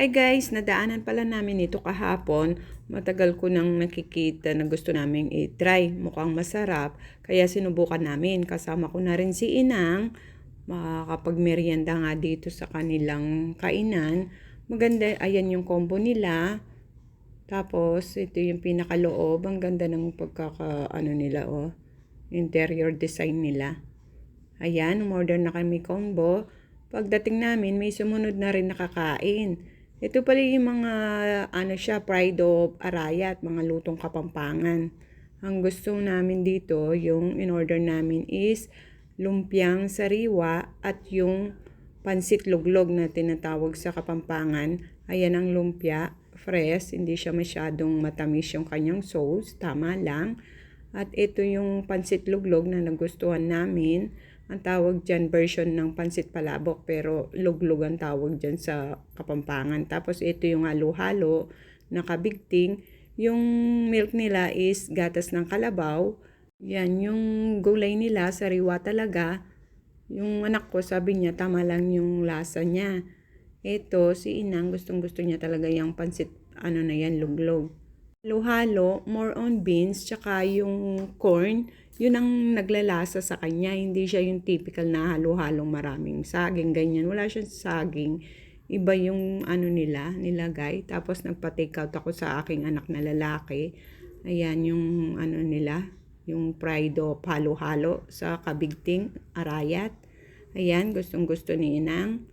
Hi guys, nadaanan pala namin ito kahapon. Matagal ko nang nakikita na gusto namin i-try. Mukhang masarap. Kaya sinubukan namin. Kasama ko na rin si Inang. Makakapag-merienda nga dito sa kanilang kainan. Maganda, ayan yung combo nila. Tapos, ito yung pinakaloob. Ang ganda ng pagkaka, ano nila, oh. Interior design nila. Ayan, umorder na kami combo. Pagdating namin, may sumunod na rin nakakain. Ito pala yung mga, ano siya, pride of arayat, mga lutong kapampangan. Ang gusto namin dito, yung in-order namin is lumpiang sariwa at yung pansit luglog na tinatawag sa kapampangan. Ayan ang lumpia, fresh, hindi siya masyadong matamis yung kanyang sauce, tama lang. At ito yung pansit luglog na nagustuhan namin. Ang tawag dyan version ng pansit palabok pero luglog ang tawag dyan sa kapampangan. Tapos ito yung halo-halo na kabigting. Yung milk nila is gatas ng kalabaw. Yan, yung gulay nila, sariwa talaga. Yung anak ko, sabi niya, tama lang yung lasa niya. Ito, si Inang, gustong gusto niya talaga yung pansit, ano na yan, luglog. Halo-halo, more on beans, tsaka yung corn, yun ang naglalasa sa kanya. Hindi siya yung typical na halo-halong maraming saging, ganyan. Wala siyang saging. Iba yung ano nila, nilagay. Tapos nagpa-take out ako sa aking anak na lalaki. Ayan yung ano nila, yung pride of halo-halo sa kabigting, arayat. Ayan, gustong gusto ni Inang.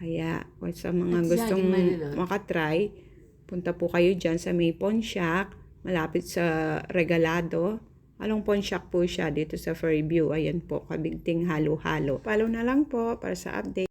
Kaya sa mga At gustong makatry, punta po kayo dyan sa may Pontiac, malapit sa Regalado. Along Pontiac po siya dito sa Fairview. Ayan po, kabigting halo-halo. Follow na lang po para sa update.